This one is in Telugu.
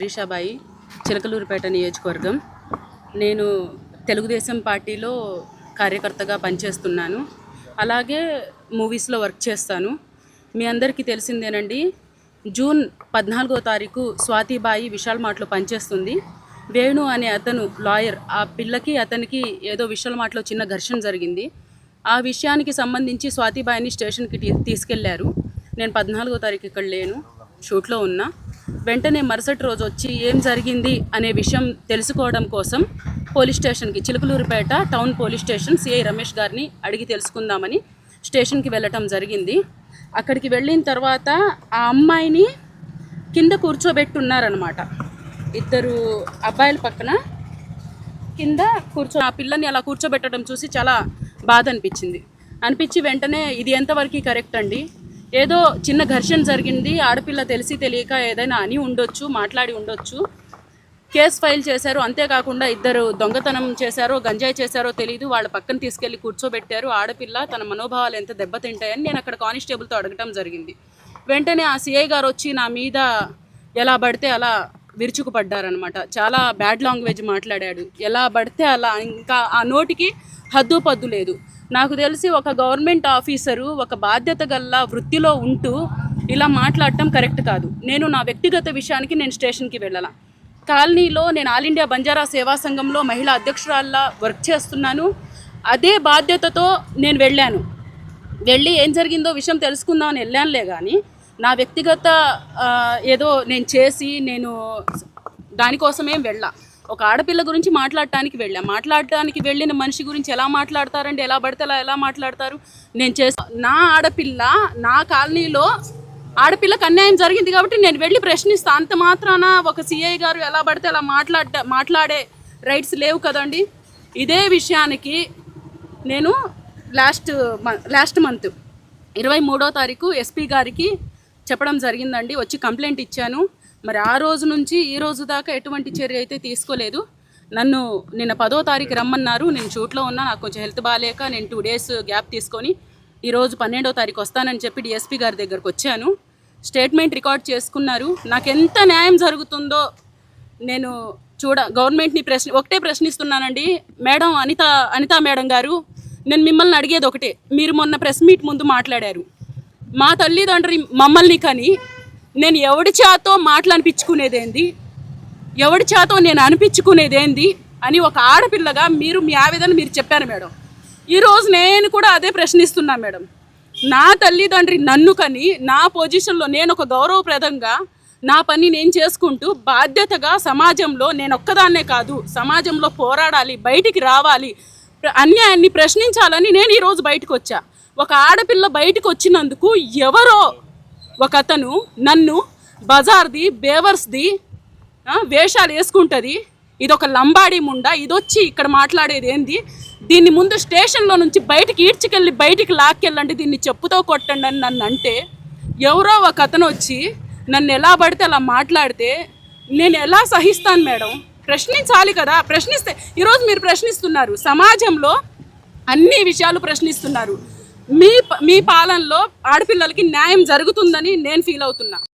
హరీషాబాయి చిలకలూరుపేట నియోజకవర్గం. నేను తెలుగుదేశం పార్టీలో కార్యకర్తగా పనిచేస్తున్నాను. అలాగే మూవీస్లో వర్క్ చేస్తాను. మీ అందరికీ తెలిసిందేనండి జూన్ పద్నాలుగో తారీఖు స్వాతిబాయి విశాల్ మార్ట్లో పనిచేస్తుంది. వేణు అనే అతను లాయర్ ఆ పిల్లకి అతనికి ఏదో విశాల్ మార్ట్లో చిన్న ఘర్షణ జరిగింది. ఆ విషయానికి సంబంధించి స్వాతిబాయిని స్టేషన్కి తీసుకెళ్ళారు. నేను పద్నాలుగో తారీఖు ఇక్కడ లేను షూట్లో ఉన్నా. వెంటనే మరుసటి రోజు వచ్చి ఏం జరిగింది అనే విషయం తెలుసుకోవడం కోసం పోలీస్ స్టేషన్కి Chilakaluripet town police station CI Ramesh గారిని అడిగి తెలుసుకుందామని స్టేషన్కి వెళ్ళటం జరిగింది. అక్కడికి వెళ్ళిన తర్వాత ఆ అమ్మాయిని కింద కూర్చోబెట్టున్నారనమాట ఇద్దరు అబ్బాయిల పక్కన కింద కూర్చో ఆ పిల్లని అలా కూర్చోబెట్టడం చూసి చాలా బాధ అనిపించింది. అనిపించి వెంటనే ఇది ఎంతవరకు కరెక్ట్ అండి? ఏదో చిన్న ఘర్షణ జరిగింది ఆడపిల్ల తెలిసి తెలియక ఏదైనా అని ఉండొచ్చు మాట్లాడి ఉండొచ్చు. కేసు ఫైల్ చేశారు అంతేకాకుండా ఇద్దరు దొంగతనం చేశారో గంజాయి చేశారో తెలియదు వాళ్ళ పక్కన తీసుకెళ్ళి కూర్చోబెట్టారు. ఆడపిల్ల తన మనోభావాలు ఎంత దెబ్బతింటాయని నేను అక్కడ కానిస్టేబుల్తో అడగటం జరిగింది. వెంటనే ఆ సిఐ గారు వచ్చి నా మీద ఎలా పడితే అలా విరుచుకుపడ్డారనమాట చాలా బ్యాడ్ లాంగ్వేజ్ మాట్లాడాడు. ఎలా పడితే అలా ఇంకా ఆ నోటికి హద్దు పద్దు లేదు. నాకు తెలిసి ఒక గవర్నమెంట్ ఆఫీసరు ఒక బాధ్యత గల్లా వృత్తిలో ఉంటూ ఇలా మాట్లాడటం కరెక్ట్ కాదు. నేను నా వ్యక్తిగత విషయానికి నేను స్టేషన్కి వెళ్ళాల. కాలనీలో నేను ఆల్ ఇండియా బంజారా సేవా సంఘంలో మహిళా అధ్యక్షురాల్లా వర్క్ చేస్తున్నాను. అదే బాధ్యతతో నేను వెళ్ళాను. వెళ్ళి ఏం జరిగిందో విషయం తెలుసుకుందామని వెళ్ళానులే కానీ నా వ్యక్తిగత ఏదో నేను చేసి నేను దానికోసమేం వెళ్ళా. ఒక ఆడపిల్ల గురించి మాట్లాడటానికి వెళ్ళాం. మాట్లాడటానికి వెళ్ళిన మనిషి గురించి ఎలా మాట్లాడతారండి? ఎలా పడితే అలా ఎలా మాట్లాడతారు? నేను చేస్తా నా ఆడపిల్ల నా కాలనీలో ఆడపిల్లకు అన్యాయం జరిగింది కాబట్టి నేను వెళ్ళి ప్రశ్నిస్తా. అంత మాత్రాన ఒక సిఐ గారు ఎలా పడితే అలా మాట్లాడ మాట్లాడే రైట్స్ లేవు కదండి. ఇదే విషయానికి నేను లాస్ట్ లాస్ట్ మంత్ ఇరవై మూడో తారీఖు ఎస్పీ గారికి చెప్పడం జరిగిందండి. వచ్చి కంప్లైంట్ ఇచ్చాను. మరి ఆ రోజు నుంచి ఈ రోజు దాకా ఎటువంటి చర్య అయితే తీసుకోలేదు. నన్ను నిన్న పదో తారీఖు రమ్మన్నారు. నేను షూట్లో ఉన్నా నాకు కొంచెం హెల్త్ బాగాలేక నేను టూ డేస్ గ్యాప్ తీసుకొని ఈరోజు పన్నెండో తారీఖు వస్తానని చెప్పి డిఎస్పీ గారి దగ్గరకు వచ్చాను. స్టేట్మెంట్ రికార్డ్ చేసుకున్నారు. నాకు ఎంత న్యాయం జరుగుతుందో నేను చూడ గవర్నమెంట్ని ప్రశ్న ఒకటే ప్రశ్నిస్తున్నానండి. మేడం అనిత అనిత మేడం గారు నేను మిమ్మల్ని అడిగేది ఒకటే. మీరు మొన్న ప్రెస్ మీట్ ముందు మాట్లాడారు. మా తల్లిదండ్రి మమ్మల్ని కానీ నేను ఎవడి చేతో మాటలనిపించుకునేదేంది? ఎవడి చేతో నేను అనిపించుకునేదేంది? అని ఒక ఆడపిల్లగా మీరు మీ ఆవేదన మీరు చెప్పారు మేడం. ఈరోజు నేను కూడా అదే ప్రశ్నిస్తున్నా మేడం. నా తల్లిదండ్రి నన్ను కని నా పొజిషన్లో నేను ఒక గౌరవప్రదంగా నా పని నేను చేసుకుంటూ బాధ్యతగా సమాజంలో నేను ఒక్కదాన్నే కాదు సమాజంలో పోరాడాలి బయటికి రావాలి అన్యాయాన్ని ప్రశ్నించాలని నేను ఈరోజు బయటకు వచ్చా ఒక ఆడపిల్ల బయటకు వచ్చినందుకు ఎవరో ఒక అతను నన్ను బజార్ది బేవర్స్ది వేషాలు వేసుకుంటుంది. ఇది ఒక లంబాడి ముండ. ఇది వచ్చి ఇక్కడ మాట్లాడేది ఏంది? దీన్ని ముందు స్టేషన్లో నుంచి బయటికి ఈడ్చుకెళ్ళి బయటికి లాక్కెళ్ళండి. దీన్ని చెప్పుతో కొట్టండి అని నన్ను అంటే ఎవరో ఒక అతను వచ్చి నన్ను ఎలా పడితే అలా మాట్లాడితే నేను ఎలా సహిస్తాను మేడం? ప్రశ్నించాలి కదా. ప్రశ్నిస్తే ఈరోజు మీరు ప్రశ్నిస్తున్నారు. సమాజంలో అన్ని విషయాలు ప్రశ్నిస్తున్నారు. మీ మీ పాలనలో ఆడపిల్లలకి న్యాయం జరుగుతుందని నేను ఫీల్ అవుతున్నా.